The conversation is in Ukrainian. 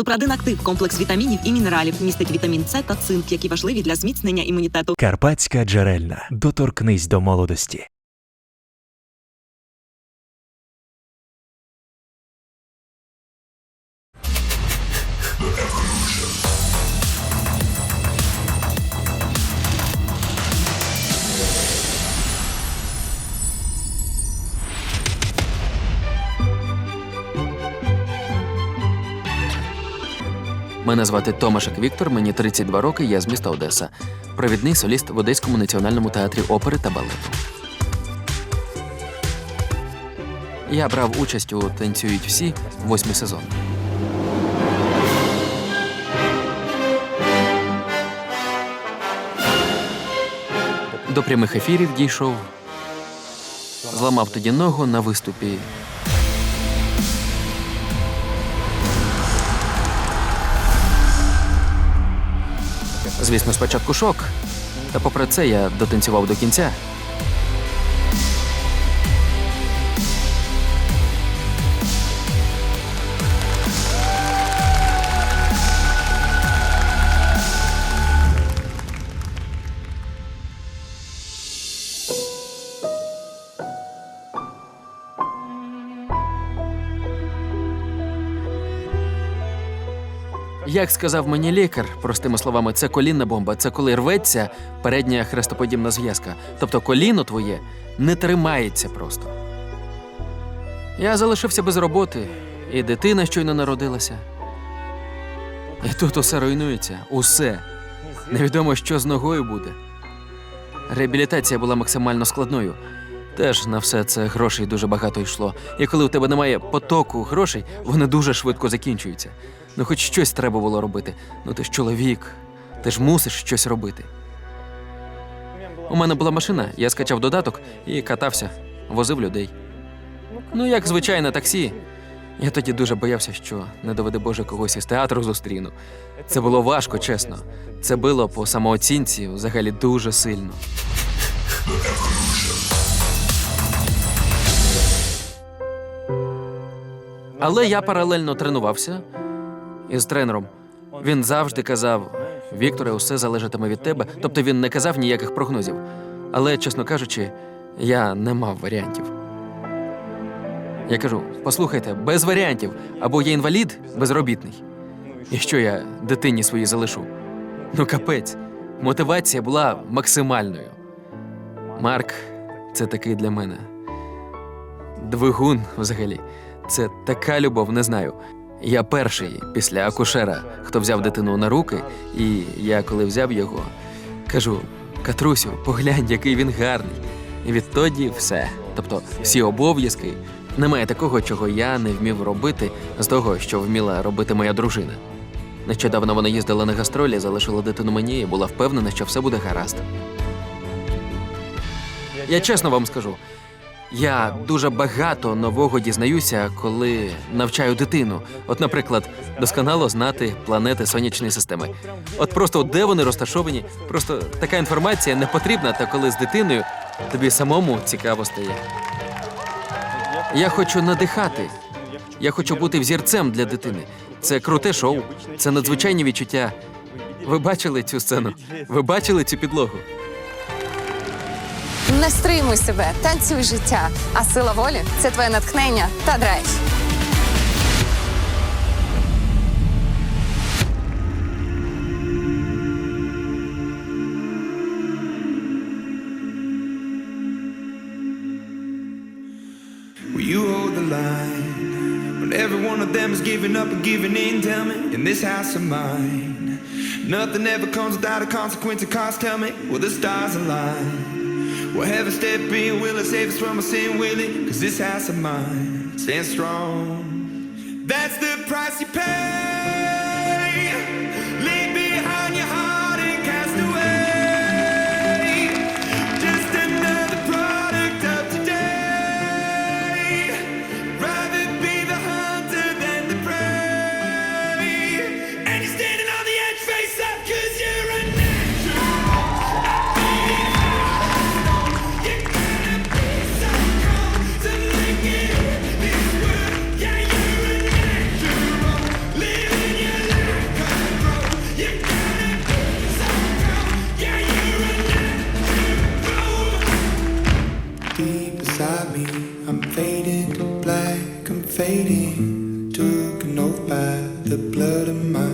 Супрадин актив комплекс вітамінів і мінералів містить вітамін С та цинк, які важливі для зміцнення імунітету. Карпатська джерельна. Доторкнись до молодості. Мене звати Томашек Віктор, мені 32 роки, я з міста Одеса. Провідний соліст в Одеському національному театрі опери та балету. Я брав участь у танцюють всі восьмий сезон. До прямих ефірів дійшов. Зламав тоді ногу на виступі. Звісно, спочатку шок. Та попри це я дотанцював до кінця. Як сказав мені лікар, простими словами, це колінна бомба. Це коли рветься передня хрестоподібна зв'язка. Тобто коліно твоє не тримається просто. Я залишився без роботи, і дитина щойно народилася. І тут усе руйнується, усе. Невідомо, що з ногою буде. Реабілітація була максимально складною. Теж на все це грошей дуже багато йшло. І коли у тебе немає потоку грошей, вони дуже швидко закінчуються. Ну, хоч щось треба було робити. Ну, ти ж чоловік, ти ж мусиш щось робити. У мене була машина, я скачав додаток і катався, возив людей. Ну, як звичайне таксі. Я тоді дуже боявся, що не доведе Боже когось із театру зустріну. Це було важко, чесно. Це било по самооцінці взагалі дуже сильно. Але я паралельно тренувався із тренером. Він завжди казав: Вікторе, усе залежатиме від тебе. Тобто він не казав ніяких прогнозів. Але, чесно кажучи, я не мав варіантів. Я кажу: послухайте, без варіантів, або я інвалід безробітний. І що я дитині своїй залишу? Ну, капець, мотивація була максимальною. Марк, це такий для мене. Двигун взагалі. Це така любов, не знаю. Я перший після акушера, хто взяв дитину на руки, і я, коли взяв його, кажу: Катрусю, поглянь, який він гарний. І відтоді все. Тобто всі обов'язки. Немає такого, чого я не вмів робити з того, що вміла робити моя дружина. Нещодавно вона їздила на гастролі, залишила дитину мені і була впевнена, що все буде гаразд. Я чесно вам скажу, я дуже багато нового дізнаюся, коли навчаю дитину. От, наприклад, досконало знати планети сонячної системи. От просто де вони розташовані, просто така інформація не потрібна, та коли з дитиною тобі самому цікаво стає. Я хочу надихати. Я хочу бути взірцем для дитини. Це круте шоу, це надзвичайні відчуття. Ви бачили цю сцену? Ви бачили цю підлогу? Не стримуй себе, танцюй життя. А сила волі це твоє натхнення та драйв. You hold the line when every one of them is giving up and giving in? Tell me, in this house of mine, nothing ever comes without a consequence of cost. Tell me, will the stars align? Will heaven step in? Will it save us from our sin? Will it? Cause this house of mine stands strong. That's the price you pay. I'm fading to black, I'm fading, Took an oath by the blood of my